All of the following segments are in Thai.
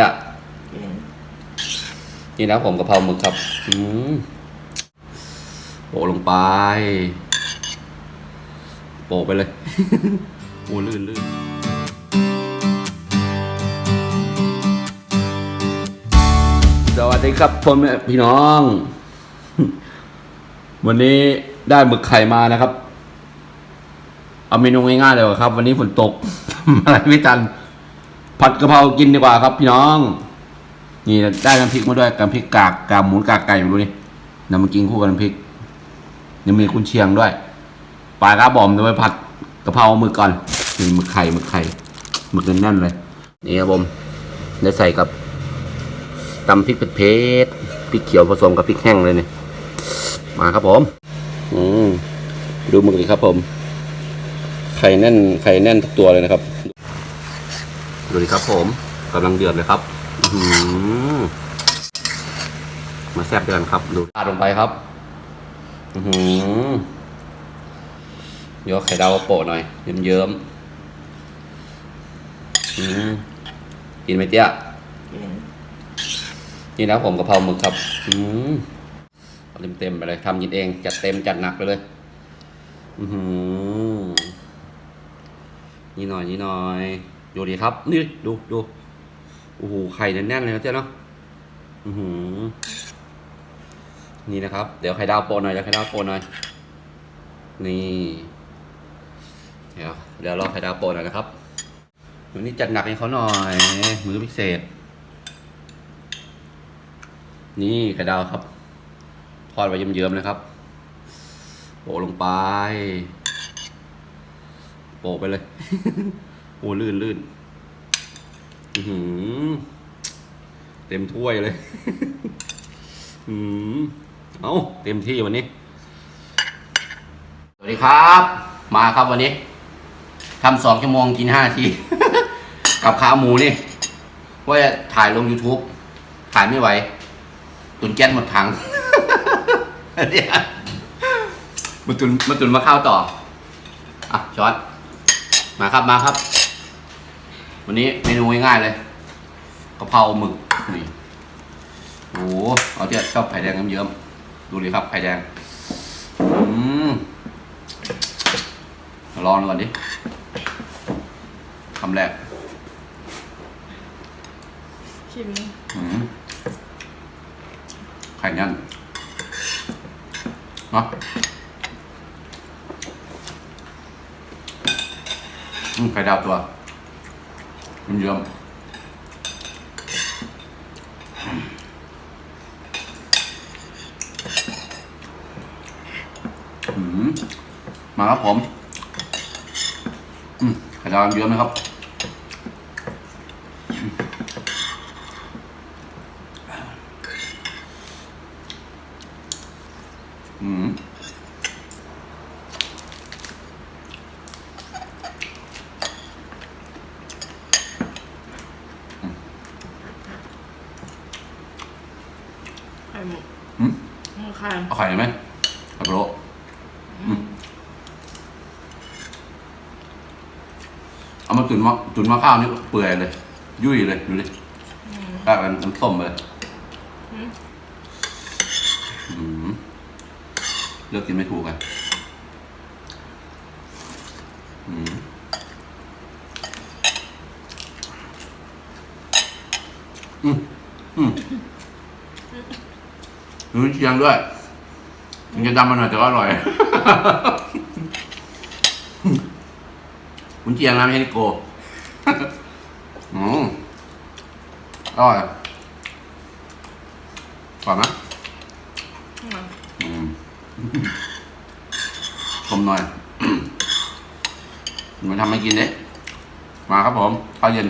ยกินนี่นะผมกะเพราหมึกครับอืมโปะลงไป โปะไปเลย โอ้ลื่นลื่นสวัสดีครับพ่อแม่พี่น้อง วันนี้ได้หมึกไข่มานะครับ เอาเมนูง่ายๆเลยครับ วันนี้ฝนตกอะไรไม่ทัน ผัดกะเพรากินดีกว่าครับพี่น้อง นี่ได้น้ำพริกมาด้วยน้ำพริกกากกากหมูกากไก่ไม่รู้นี่นำมากินคู่กับน้ำพริกยังมีกุนเชียงด้วยปลากระบอมเดี๋ยวไปผัดกะเพราหมึกก่อนนี่หมึกไข่หมึกไข่หมึกแน่นๆเลยนี่ครับผมได้ใส่กับตำพริกเผ็ดๆพริกเขียวผสมกับพริกแห้งเลยเนี่ยมาครับผม อืมดูหมึกดิครับผม ไข่แน่นไข่แน่นทุกตัวเลยนะครับ ดูดิครับผมกำลังเดือดเลยครับมาแซ่บด้วยกันครับ ดูราดลงไปครับอือหือยกไข่ดาวโปะหน่อย เยิ้มๆอืมกินไหมเตี้ยนี่นะผมกะเพราหมึกครับอืมเอาเต็มๆไปเลยทำกินเอง จัดเต็มจัดหนักไปเลยอือหือนี่หน่อยนี่หน่อย ดูดีครับ นี่ดูดูโอ้โหไข่แน่นๆเลยนะเจ้าเนาะอือหือนี่นะครับ เดี๋ยวไข่ดาวโปะหน่อยเดี๋ยวไข่ดาวโปะหน่อย นี่ เดี๋ยวเดี๋ยวรอไข่ดาวโปะหน่อยนะครับวันนี้จัดหนักให้เขาหน่อย มือพิเศษ นี่ไข่ดาวครับ ทอดไว้เยิ้มๆนะครับ โปะลงไป โปะไปเลย อ้ลื่นลื่นอือหือเต็มถ้วยเลยอืมเอาเต็มที่วันนี้ สวัสดีครับ มาครับวันนี้ทำสองชั่วโมงกินห้าที กับขาหมูนี่ ว่าจะถ่ายลง YouTube ถ่ายไม่ไหว ตุนแก๊สหมดถังเนี่ยมาตุนมาตุนมาข้าวต่อ อะช้อนมาครับมาครับ วันนี้เมนูง่ายๆเลยกะเพราหมึกนี่โอ้โหเอาเจ้าชอบไข่แดงเยิ้มๆดูดิครับไข่แดงอืมลองดูก่อนดิคำแรกชิมอืมไข่ยันเนาะอืมไข่ดาวตัว เยิ้มมมาครับผม อืมไข่ดาวเยอะไหมครับ อืม ไข่หมู อืม หมูไข่ เอาไข่ไหมไข่พะโล้อืม เอามาตุนมะตุนมะข้าวนี่เปื่อยเลย ยุ่ยเลยดูดิกลายเป็นน้ำส้มเลยอืมอืมเลือกกินไม่ถูกกันอืมอืมอืมมีเชียงด้วยมันจะดำมาหน่อยแต่ก็อร่อย คุณ เชียงนะไม่ใช่นิโกอืมอร่อยก่อนไหมอืมชมหน่อยมาทำให้กินเด้มาครับผมข้าวเย็น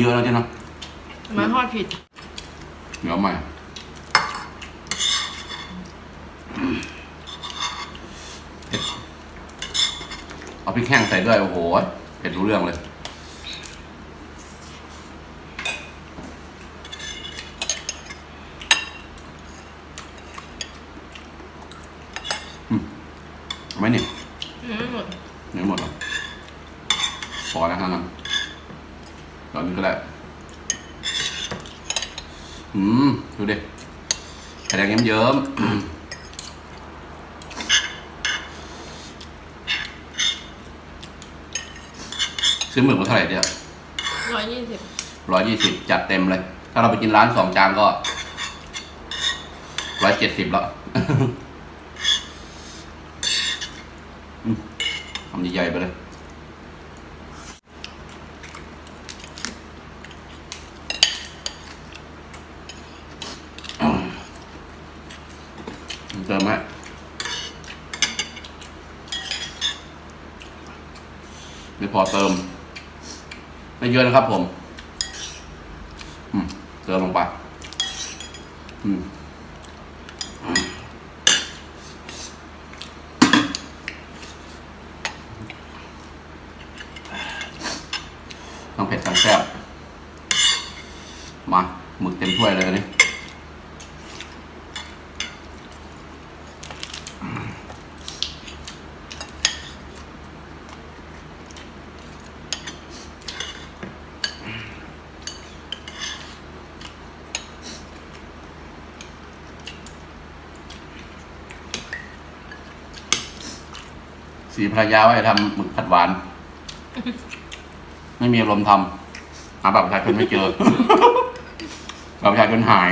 เยอะนะเจ๊เนาะมาทอดผิด เดี๋ยวใหม่เอาพริกแห้งใส่ด้วย โอ้โหเผ็ดรู้เรื่องเลย ซื้อหมึกมาเท่าไหร่เดียวร้อยยี่สิบร้อยยี่สิบจัดเต็มเลย ถ้าเราไปกินร้านสองจานก็ร้อยเจ็ดสิบแล้วอืมทำใหญ่ๆไปเลย เติมไหมไม่พอเติม ไม่เยอะนะครับผม อืมเติมลงไป อืมต้องเผ็ดทั้งแซ่บมาหมึกเต็มถ้วยเลยนี่ สีภรรยาว่าจะทำหมึกผัดหวาน ไม่มีอารมณ์ทำหาบัตรประชาชนไม่เจอ บัตรประชาชนหาย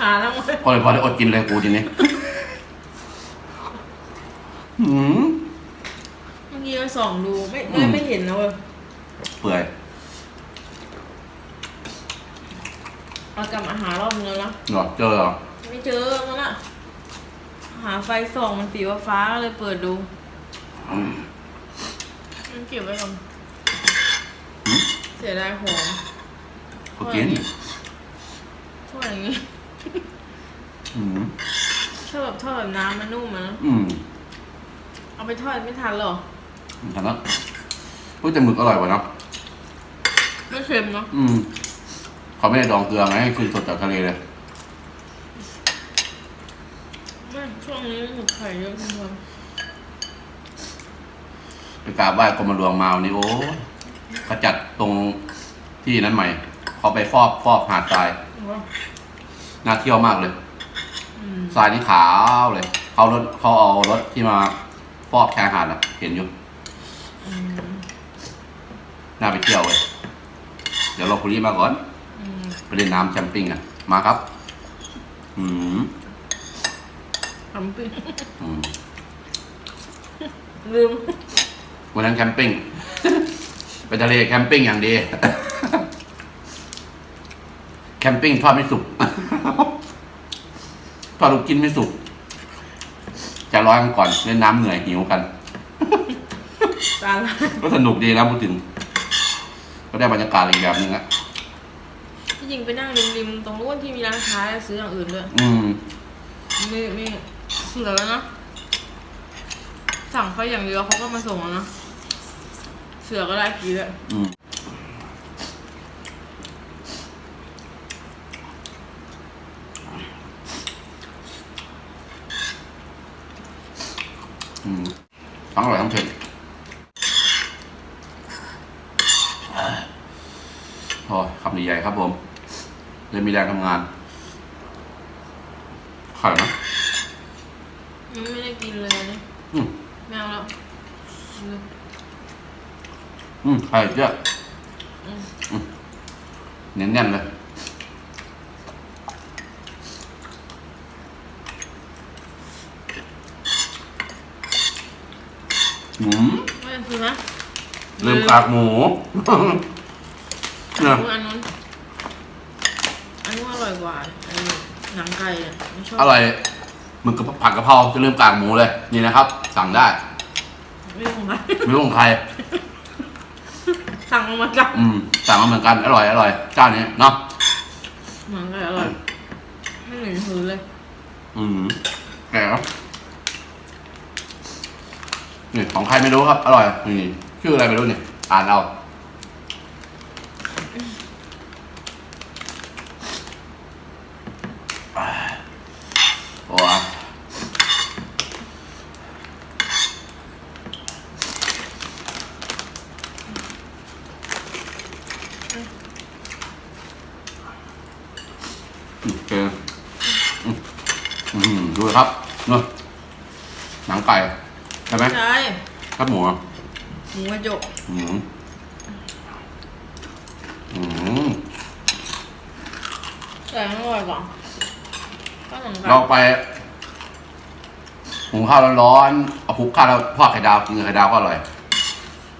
หาแล้วหมดก็เลยพอได้อดกินเลยกูทีนี้หืม เมื่อกี้เราส่องดูไม่อืไม่มไม่เห็นนะเว้ยเปื่อย เอากลับมาหารอบนึงแล้วนะเหรอเจอเหรอไม่เจอมันอะ หาไฟส่องมันสีฟ้าๆก็เลยเปิดดูอืมมันเก็บไว้ก่อนเสียดายของก็กินทอดอย่างนี้ อืมถ้าแบบทอดแบบน้ำมันนุ่มอะนะอืมเอาไปทอดไม่ทันหรอทำแล้วพูดแต่หมึกอร่อยกว่าเนอะไม่เค็มเนาะอืมเขาไม่ได้ดองเกลือไงคือสดจากทะเลเลย ไม่ช่วง นี้หมูไข่เยอะทุกคนไปกราบไหว้กรมหลวงมาวันนี้โอ้เขาจัดตรงที่นั้นใหม่เขาไปฟอกฟอกหาดทรายว่าน่าเที่ยวมากเลยอืมทรายนี่ขาวเลย เขารถเขาเอารถที่มาฟอกชายหาดอะเห็นอยู่อืมน่าไปเที่ยวเลยเดี๋ยวเราคุรีมาก่อนอืมไปเล่นน้ำแคมปิ้งอะมาครับ อืม ทำปิ้งอืมลืมวันนั้นแคมปิ้ง ไปทะเลแคมปิ้งอย่างดี แคมปิ้งทอดไม่สุก ทอดลูกกินไม่สุก จะร้อยกันก่อนเล่นน้ำเหนื่อยหิวกัน ตาลายก็สนุกดีนะพูดถึง ก็ได้บรรยากาศอีกแบบหนึงอะที่จริงไปนั่งริมๆตรงนู้นที่มีร้านค้าแล้วซื้ออย่างอื่นด้วยอืมมีมี เหลือแล้วนะ สั่งไฟอย่างเดียวเขาก็มาส่งแล้วนะ เสือก็ได้กี่ด้วยอืมอืมทั้งอร่อยทั้งเผ็ดโอ้ยคำใหญ่ๆครับผมเลยมีแรงทำงานไข่นะ ไม่ได้กินเลยนี่อืมไม่เอาแล้วลืมอืมไข่เยอะอืมอืมเน้นๆเลยอืมไม่ได้ซื้อนะลืมกากหมูเนี่ยอันนู้นอันนู้นอร่อยกว่าไอ้หนังไก่อะไม่ชอบอร่อยห มึกกับผัดกะเพราจะลืมกากหมูเลย นี่นะครับ สั่งได้ ไม่ของใครไม่รู้ของใคร สั่งมาจากอืมสั่งมาเหมือนกัน อร่อยอร่อยเจ้านี้เนาะหนังไก่อร่อยไม่เหม็นหือเลยอืมแก่ครับนี่ของใครไม่รู้ครับ อร่อยนี่ชื่ออะไรไม่รู้เนี่ยอ่านเอาโอ้ยโอเคอืมอืมดูครับเนอะ หนังไก่ใช่ไหมใช่ครับหมูอะหมูกระจกอืมอืมแต่อร่อยกว่าก็เหมือนกันเราไปหุงข้าวร้อนๆเอาคลุกข้าวแล้วทอดไข่ดาวกินกับไข่ดาวก็อร่อย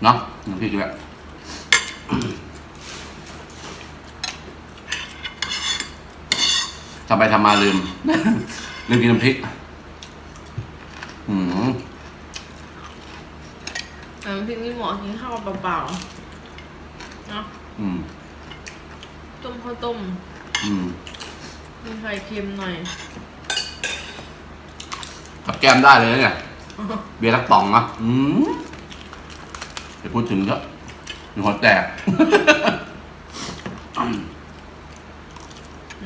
เนาะน้ำพริกด้วยทำไปทำมาลืม ลืมกินน้ำพริก อืมแต่น้ำพริกนี่เหมาะกินข้าวเปล่าๆเนาะอืมต้มข้าวต้ม อืมมีไข่เค็มหน่อย กับแก้มได้เลยนะเนี่ย เบียร์ทักป่องนะอืมเดี๋ยวพูดถึงก็มีหัวแตก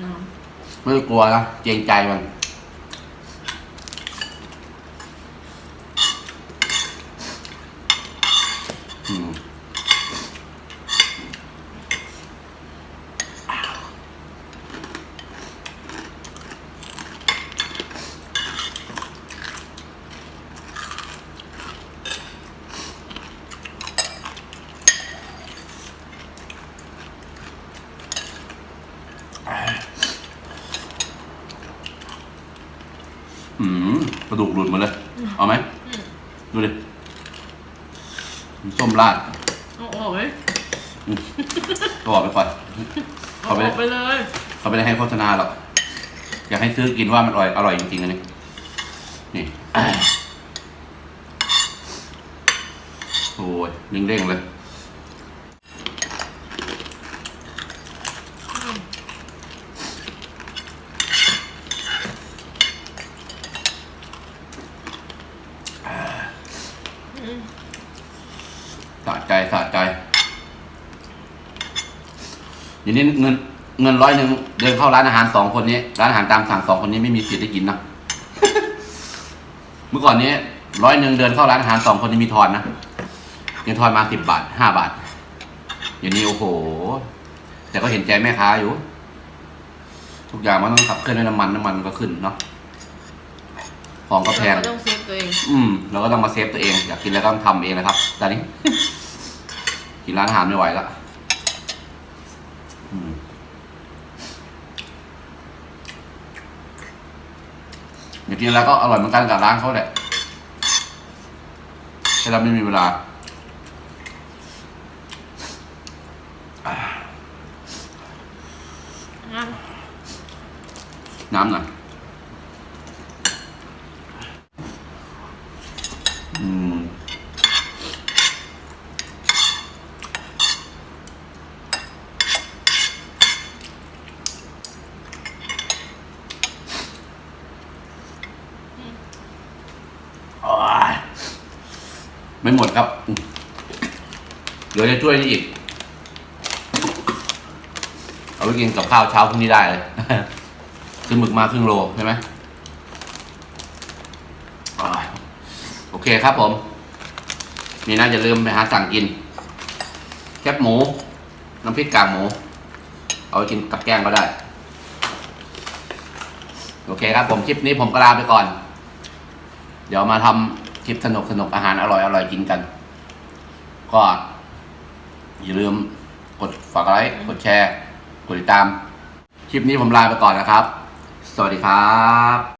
เนาะไม่ได้กลัวนะ เกรงใจมัน อืมกระดูกหลุดหมาเลย เอาไหม ดูดิส้มราดเอาออกไหมก็บอกไปก่อนเอาเขาอไม่อกไปเลยเขาไม่ได้ให้โฆษณาหรอก อยากให้ซื้อกินว่ามันอร่อย อร่อยจริงๆอันนี้นี่ โอ้ยเร่งๆเลย สะใจสะใจอย่าง นี้เงินเงินร้อยหนึ่งเดินเข้าร้านอาหารสองคนนี้ ร้านอาหารตามสั่งสองคนนี้ไม่มีสิทธิ์ได้กินนะเมื่อก่อนนี้ร้อยหนึ่งเดินเข้าร้านอาหารสองคนนี้มีทอนนะยังทอนมาสิบบาทห้าบาทอย่างนี้โอ้โห แต่ก็เห็นใจแม่ค้าอยู่ ทุกอย่างมันต้องขับเคลื่อนด้วยน้ำมันน้ำมันก็ขึ้นเนาะของก็แพง เราก็ต้องเซฟตัวเอง อืมเราก็ต้องมาเซฟตัวเอง อยากกินแล้วก็ต้องทำเองนะครับตอนนี้ กินร้านอาหารไม่ไหวแล้ว อืมอยากินแล้วก็อร่อยเหมือนกันกับร้านเขาแหละแค่เราไม่มีเวลานะน้ำหน่อยอืม โอ้ย ไม่หมดครับ เดี๋ยวจะช่วยนี่อีก เอาไปกินกับข้าวเช้าพรุ่งนี้ได้เลยซื้อหมึกมาครึ่งโลใช่ไหมอโอเคครับผม นี่น่าจะลืมไปหาสั่งกิน แคบหมู น้ำพริกกากหมู เอาไปกินกับแกงก็ได้ โอเคครับผมคลิปนี้ผมก็ลาไปก่อน เดี๋ยวมาทำ คลิปสนุกสนุกอาหารอร่อยอร่อยกินกัน ก็อย่าลืมกดฝากไลค์กดแชร์ กดติดตาม คลิปนี้ผมลาไปก่อนนะครับ สวัสดีครับ